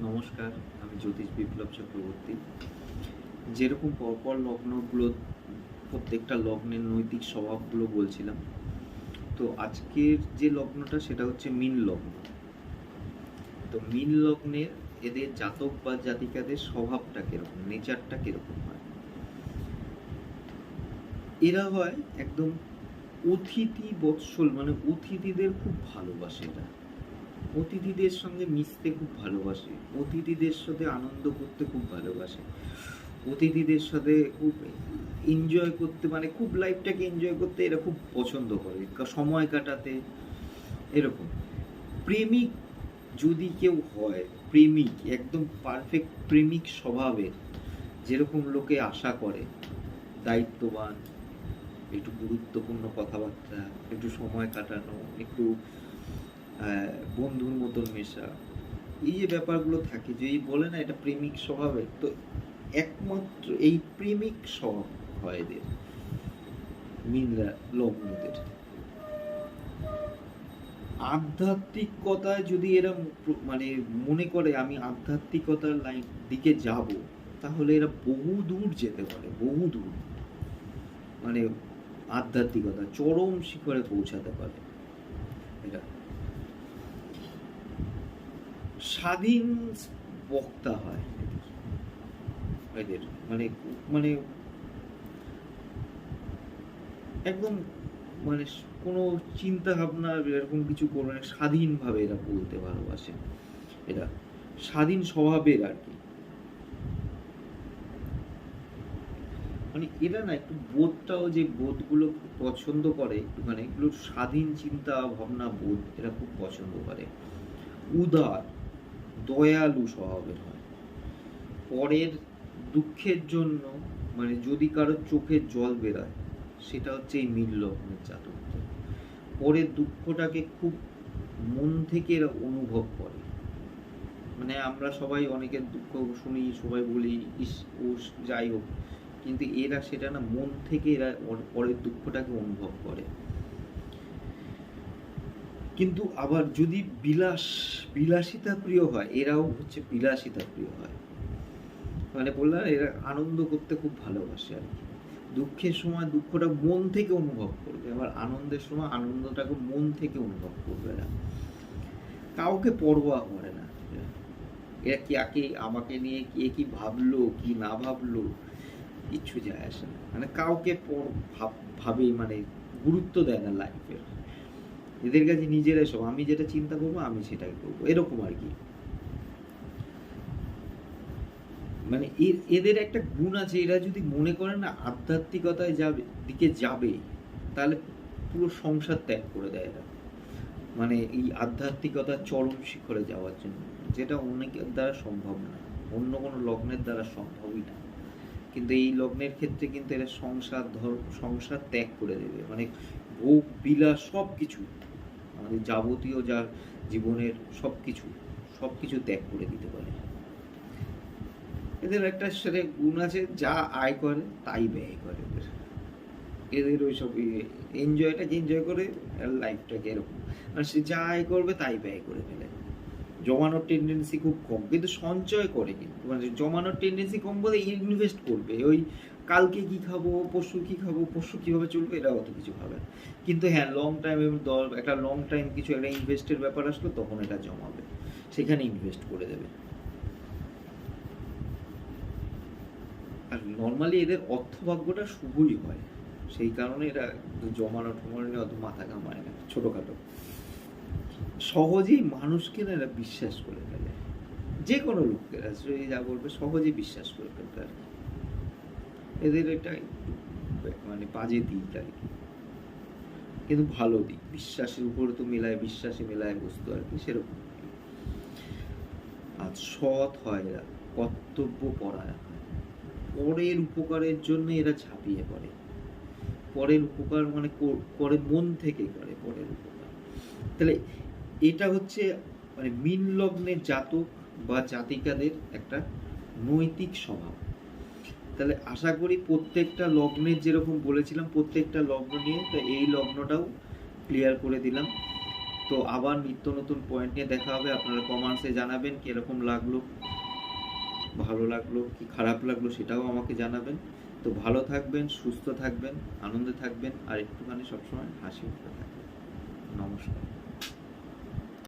নমস্কার, আমি জ্যোতিষ বিপ্লব চক্রবর্তী। যেরকম পরপর লগ্নগুলো, প্রত্যেকটা লগ্নের নৈতিক স্বভাবগুলো বলছিলাম, তো আজকের যে লগ্নটা সেটা হচ্ছে মিন লগ্ন। তো মিন লগ্নের এদের জাতক বা জাতিকাদের স্বভাবটা কীরকম, নেচারটা কীরকম হয়? এরা হয় একদম অতিথি বৎসল মানে অতিথিদের খুব ভালোবাসে এরা। অতিথিদের সঙ্গে মিশতে খুব ভালোবাসে, অতিথিদের সাথে আনন্দ করতে খুব ভালোবাসে, অতিথিদের সাথে খুব এনজয় করতে মানে খুব লাইফটাকে এনজয় করতে এরা খুব পছন্দ করে সময় কাটাতে, এরকম। প্রেমিক যদি কেউ হয়, প্রেমিক, একদম পারফেক্ট প্রেমিক স্বভাবের, যেরকম লোকে আশা করে, দায়িত্ববান, একটু গুরুত্বপূর্ণ কথাবার্তা, একটু সময় কাটানো, একটু বন্ধুর মতন মেশা। এই যে ব্যাপারগুলো থাকে যে এই বলে না এটা প্রেমিক স্বভাবের, তো একমাত্র এই প্রেমিক স্বভাব হয় এদের মিনরা লগ্নদের আধ্যাত্মিকতায় যদি এরা মানে মনে করে আমি আধ্যাত্মিকতার লাইন দিকে যাব, তাহলে এরা বহু দূর যেতে পারে, বহু দূর। মানে আধ্যাত্মিকতা চরম শিখরে পৌঁছাতে পারে এরা স্বাধীন বক্তা হয়। এদের মানে মানে একদম মানে কোনো চিন্তা ভাবনা এরকম কিছু করবে না, স্বাধীনভাবে এরা বলতে ভালোবাসে। এরা স্বাধীন স্বভাবের আর কি। মানে এরা না একটু বোধটাও যে বোধগুলো পছন্দ করে মানে এগুলো স্বাধীন চিন্তা, ভাবনা, বোধ এরা খুব পছন্দ করে। উদার। দয়ালু স্বভাবের হয়। পরের দুঃখের জন্য মানে যদি কারও চোখের জল বেরায়, সেটা হচ্ছে এই মিল লগ্নের জাতকদের পরের দুঃখটাকে খুব মন থেকে এরা অনুভব করে। মানে আমরা সবাই অনেকের দুঃখ শুনি, সবাই বলি, ইস, ও যাই হোক। কিন্তু এরা সেটা না, মন থেকে এরা পরের দুঃখটাকে অনুভব করে। কিন্তু আবার যদি বিলাস, বিলাসিতা প্রিয় হয়, এরাও হচ্ছে বিলাসিতা প্রিয় হয়। মানে বললাম এরা আনন্দ করতে খুব ভালোবাসে আর কি। দুঃখের সময় দুঃখটা মন থেকে অনুভব করবে, আবার আনন্দের সময় আনন্দটাকে মন থেকে অনুভব করবে না। কাউকে পরোয়া করে না। এরা। কি আকে আমাকে নিয়ে কে কি ভাবলো, কি না ভাবলো, কিচ্ছু যায় আসে না। মানে কাউকে পর- ভাব- ভাবে মানে গুরুত্ব দেয় না লাইফের এদের কাছে নিজেরাই সব, আমি যেটা চিন্তা করব, আমি সেটাই করব। এরকম আর কি। মানে এদের একটা গুণ আছে, এরা যদি মনে করে না আধ্যাত্মিকতায় যাবে, দিকে যাবে, তাহলে পুরো সংসার ত্যাগ করে দেয় এরা। মানে এই আধ্যাত্মিকতার চরম শিখরে যাওয়ার জন্য, যেটা অনেকের দ্বারা সম্ভব না। অন্য কোনো লগ্নের দ্বারা সম্ভবই না। কিন্তু এই লগ্নের ক্ষেত্রে কিন্তু এরা সংসার ধর, সংসার ত্যাগ করে দেবে। মানে ভোগ, বিলাস সব কিছু আমাদের যাবতীয় যা জীবনের সব কিছু সব কিছু ত্যাগ করে দিতে পারে। এদের একটা সেটা গুণ আছে, যা আয় করে, তাই ব্যয় করে এদের এদের ওই সব এনজয়টাকে এনজয় করে লাইফটাকে এরকম। আর সে যা আয় করবে, তাই ব্যয় করে ফেলে। জমানোর টেন্ডেন্সি খুব কম, কিন্তু সঞ্চয় করে কিন্তু। মানে জমানোর টেন্ডেন্সি কম বলে ইনভেস্ট করবে। ওই কালকে কি খাব, পরশু কি খাব, পরশু কীভাবে চলবে এরা অত কিছু ভাবে। কিন্তু হ্যাঁ লং টাইম একটা লং টাইম কিছু একটা ইনভেস্টের ব্যাপার আসলো তখন এটা জমাবে। সেখানে ইনভেস্ট করে দেবে। আর নর্মালি এদের অর্থভাগ্যটা শুভই হয়। সেই কারণে এরা জমানো টমানো নিয়ে অত মাথা কামায় না, ছোটোখাটো। সহজেই মানুষকে না এরা বিশ্বাস করে ফেলে। যে কোনো লোককে এরা যা বলবে, সহজেই বিশ্বাস করে ফেলবে আর কি। এদের এটা মানে বাজে দিক আর কি। কিন্তু ভালো দিক, বিশ্বাসের উপরে তো মেলায়, বিশ্বাসে মেলায় বস্তু আর কি, সেরকম। আর সৎ হয় এরা, কর্তব্য পরায়ণ পরের উপকারের জন্য এরা ঝাঁপিয়ে পড়ে। পরের উপকার মানে কর- করে মন থেকে করে পরের উপকার। তাহলে এটা হচ্ছে মানে মিন লগ্নের জাতক বা জাতিকাদের একটা নৈতিক স্বভাব। তাহলে আশা করি প্রত্যেকটা লগ্নের যেরকম বলেছিলাম, প্রত্যেকটা লগ্ন নিয়ে তো এই লগ্নটাও ক্লিয়ার করে দিলাম। তো আবার নিত্য নতুন পয়েন্ট নিয়ে দেখা হবে। আপনারা কমেন্টসে জানাবেন কীরকম লাগল, ভালো লাগল, কি খারাপ লাগল সেটাও আমাকে জানাবেন। তো ভালো থাকবেন, সুস্থ থাকবেন, আনন্দে থাকবেন, আর একটুখানি সবসময় হাসি থাকবেন। নমস্কার।